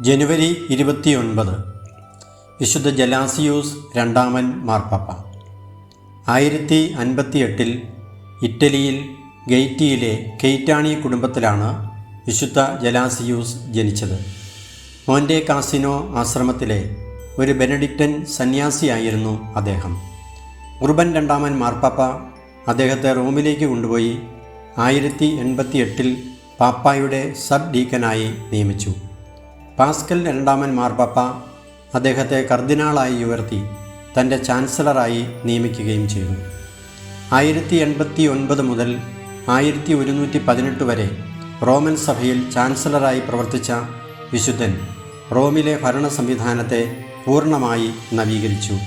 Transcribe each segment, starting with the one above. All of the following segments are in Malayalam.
ജനുവരി ഇരുപത്തിയൊൻപത്. വിശുദ്ധ ജലാസിയൂസ് രണ്ടാമൻ മാർപ്പാപ്പ. ആയിരത്തി അൻപത്തി എട്ടിൽ ഇറ്റലിയിൽ ഗെയ്റ്റിയിലെ കെയ്റ്റാണി കുടുംബത്തിലാണ് വിശുദ്ധ ജലാസിയൂസ് ജനിച്ചത്. മോന്റെ കാസിനോ ആശ്രമത്തിലെ ഒരു ബെനഡിക്റ്റൻ സന്യാസിയായിരുന്നു അദ്ദേഹം. ഉർബൻ രണ്ടാമൻ മാർപ്പാപ്പ അദ്ദേഹത്തെ റോമിലേക്ക് കൊണ്ടുപോയി ആയിരത്തി എൺപത്തി എട്ടിൽ പാപ്പായുടെ സബ് ഡീക്കനായി നിയമിച്ചു. പാസ്കൽ രണ്ടാമൻ മാർപ്പാപ്പ അദ്ദേഹത്തെ കർദിനാളായി ഉയർത്തി തന്റെ ചാൻസലറായി നിയമിക്കുകയും ചെയ്തു. ആയിരത്തി എൺപത്തി ഒൻപത് മുതൽ ആയിരത്തി ഒരുന്നൂറ്റി പതിനെട്ട് വരെ റോമൻ സഭയിൽ ചാൻസലറായി പ്രവർത്തിച്ച വിശുദ്ധൻ റോമിലെ ഭരണ സംവിധാനത്തെ പൂർണമായി നവീകരിച്ചു.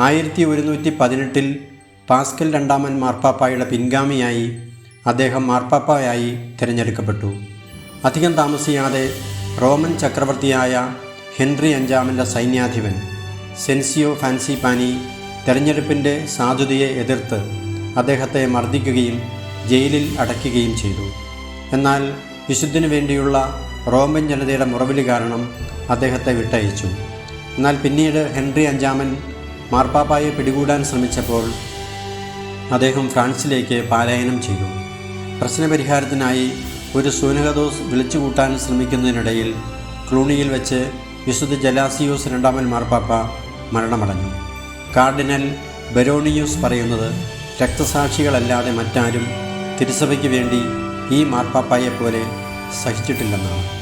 ആയിരത്തി ഒരുന്നൂറ്റി പതിനെട്ടിൽ പാസ്കൽ രണ്ടാമൻ മാർപ്പാപ്പായുടെ പിൻഗാമിയായി അദ്ദേഹം മാർപ്പാപ്പായായി തിരഞ്ഞെടുക്കപ്പെട്ടു. അധികം താമസിയാതെ റോമൻ ചക്രവർത്തിയായ ഹെൻറി അഞ്ചാമന്റെ സൈന്യാധിപൻ സെൻസിയോ ഫാൻസി പാനി തെരഞ്ഞെടുപ്പിന്റെ സാധുതയെ എതിർത്ത് അദ്ദേഹത്തെ മർദ്ദിക്കുകയും ജയിലിൽ അടയ്ക്കുകയും ചെയ്തു. എന്നാൽ വിശുദ്ധിനു വേണ്ടിയുള്ള റോമൻ ജനതയുടെ മുറവിലി കാരണം അദ്ദേഹത്തെ വിട്ടയച്ചു. എന്നാൽ പിന്നീട് ഹെൻറി അഞ്ചാമൻ മാർപ്പാപ്പായെ പിടികൂടാൻ ശ്രമിച്ചപ്പോൾ അദ്ദേഹം ഫ്രാൻസിലേക്ക് പാലായനം ചെയ്തു. പ്രശ്നപരിഹാരത്തിനായി ഒരു സൂനകദോസ് വിളിച്ചുകൂട്ടാൻ ശ്രമിക്കുന്നതിനിടയിൽ ക്ലൂണിയിൽ വെച്ച് വിശുദ്ധ ജലാസിയോസ് രണ്ടാമൻ മാർപ്പാപ്പ മരണമടഞ്ഞു. കാർഡിനൽ ബെരോണിയൂസ് പറയുന്നത് രക്തസാക്ഷികളല്ലാതെ മറ്റാരും തിരുസഭയ്ക്ക് വേണ്ടി ഈ മാർപ്പാപ്പായെപ്പോലെ സഹിച്ചിട്ടില്ലെന്നാണ്.